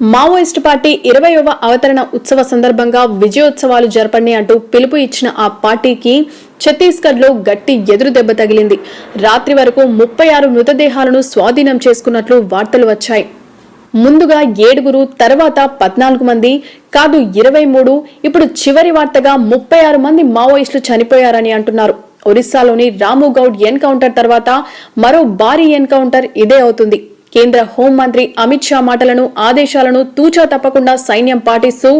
Maoist party ఇరవయవ అవతరణ ఉత్సవ సందర్భంగా విజయోత్సవాలు జరపండి అంటూ పిలుపు ఇచ్చిన ఆ పార్టీకి ఛత్తీస్గఢ్లో గట్టి ఎదురు దెబ్బ తగిలింది. రాత్రి వరకు ముప్పై ఆరు మృతదేహాలను స్వాధీనం చేసుకున్నట్లు వార్తలు వచ్చాయి. ముందుగా ఏడుగురు తర్వాత పద్నాలుగు మంది కాదు ఇరవై మూడు ఇప్పుడు చివరి వార్తగా ముప్పై ఆరు మంది మావోయిస్టులు చనిపోయారని అంటున్నారు. ఒరిస్సాలోని రాము గౌడ్ ఎన్కౌంటర్ తర్వాత మరో భారీ ఎన్కౌంటర్ ఇదే అవుతుంది. కేంద్ర హోంమంత్రి అమిత్ షా మాటలను ఆదేశాలను తూచా తప్పకుండా సైన్యం పాటిస్తూ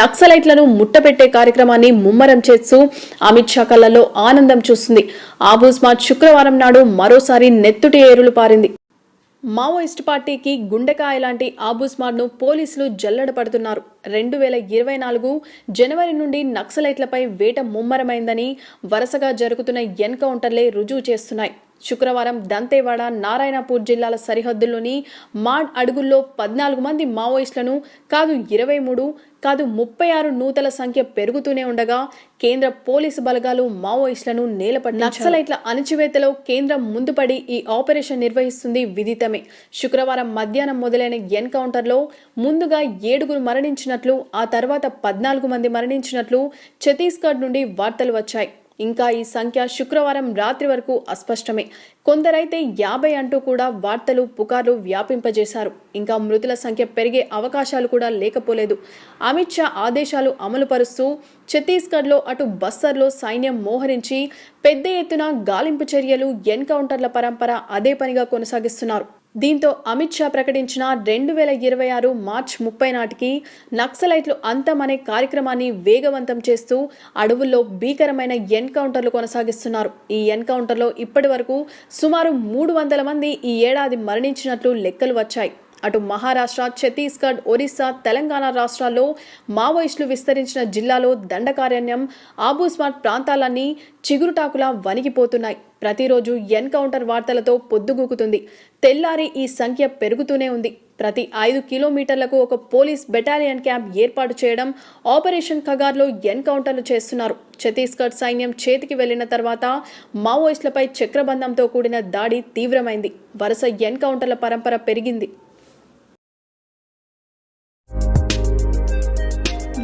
నక్సలైట్లను ముట్టపెట్టే కార్యక్రమాన్ని ముమ్మరం చేస్తూ అమిత్ షా కళ్ళలో ఆనందం చూస్తుంది. ఆబూస్మాత్ శుక్రవారం నాడు మరోసారి నెత్తుటి ఏరులు పారింది. మావోయిస్ట్ పార్టీకి గుండెకాయ లాంటి ఆబూస్మార్ను పోలీసులు జల్లడ పడుతున్నారు. రెండు వేల ఇరవై నాలుగు జనవరి నుండి నక్సలైట్లపై వేట ముమ్మరమైందని వరుసగా జరుగుతున్న ఎన్కౌంటర్లే రుజువు చేస్తున్నాయి. శుక్రవారం దంతేవాడ నారాయణపూర్ జిల్లాల సరిహద్దుల్లోని మాడ్ అడుగుల్లో పద్నాలుగు మంది మావోయిస్టులను కాదు ఇరవై మూడు కాదు ముప్పై ఆరు నూతల సంఖ్య పెరుగుతూనే ఉండగా కేంద్ర పోలీసు బలగాలు మావోయిస్టులను నేలపడి నక్సలైట్ల అణచివేతలో కేంద్రం ముందుపడి ఈ ఆపరేషన్ నిర్వహిస్తుంది విదితమే. శుక్రవారం మధ్యాహ్నం మొదలైన ఎన్కౌంటర్లో ముందుగా ఏడుగురు మరణించినట్లు ఆ తర్వాత పద్నాలుగు మంది మరణించినట్లు ఛత్తీస్గఢ్ నుండి వార్తలు వచ్చాయి. ఇంకా ఈ సంఖ్య శుక్రవారం రాత్రి వరకు అస్పష్టమే. కొందరైతే యాభై అంటూ కూడా వార్తలు పుకార్లు వ్యాపింపజేశారు. ఇంకా మృతుల సంఖ్య పెరిగే అవకాశాలు కూడా లేకపోలేదు. అమిత్ షా ఆదేశాలు అమలు పరుస్తూ ఛత్తీస్గఢ్లో అటు బస్తర్లో సైన్యం మోహరించి పెద్ద ఎత్తున గాలింపు చర్యలు ఎన్కౌంటర్ల పరంపర అదే పనిగా కొనసాగిస్తున్నారు. దీంతో అమిత్ షా ప్రకటించిన రెండు వేల ఇరవై ఆరు మార్చ్ ముప్పై నాటికి నక్సలైట్లు అంతమనే కార్యక్రమాన్ని వేగవంతం చేస్తూ అడవుల్లో భీకరమైన ఎన్కౌంటర్లు కొనసాగిస్తున్నారు. ఈ ఎన్కౌంటర్లో ఇప్పటి వరకు సుమారు మూడు వందల మంది ఈ ఏడాది మరణించినట్లు లెక్కలు వచ్చాయి. అటు మహారాష్ట్ర ఛత్తీస్గఢ్ ఒరిస్సా తెలంగాణ రాష్ట్రాల్లో మావోయిస్టులు విస్తరించిన జిల్లాలో దండకారణ్యం ఆబూస్మార్ట్ ప్రాంతాలన్నీ చిగురుటాకులా వణికిపోతున్నాయి. ప్రతిరోజు ఎన్కౌంటర్ వార్తలతో పొద్దుగూకుతుంది. తెల్లారి ఈ సంఖ్య పెరుగుతూనే ఉంది. ప్రతి ఐదు కిలోమీటర్లకు ఒక పోలీస్ బెటాలియన్ క్యాంప్ ఏర్పాటు చేయడం ఆపరేషన్ ఖగార్లో ఎన్కౌంటర్లు చేస్తున్నారు. ఛత్తీస్గఢ్ సైన్యం చేతికి వెళ్ళిన తర్వాత మావోయిస్టులపై చక్రబంధంతో కూడిన దాడి తీవ్రమైంది. వరుస ఎన్కౌంటర్ల పరంపర పెరిగింది.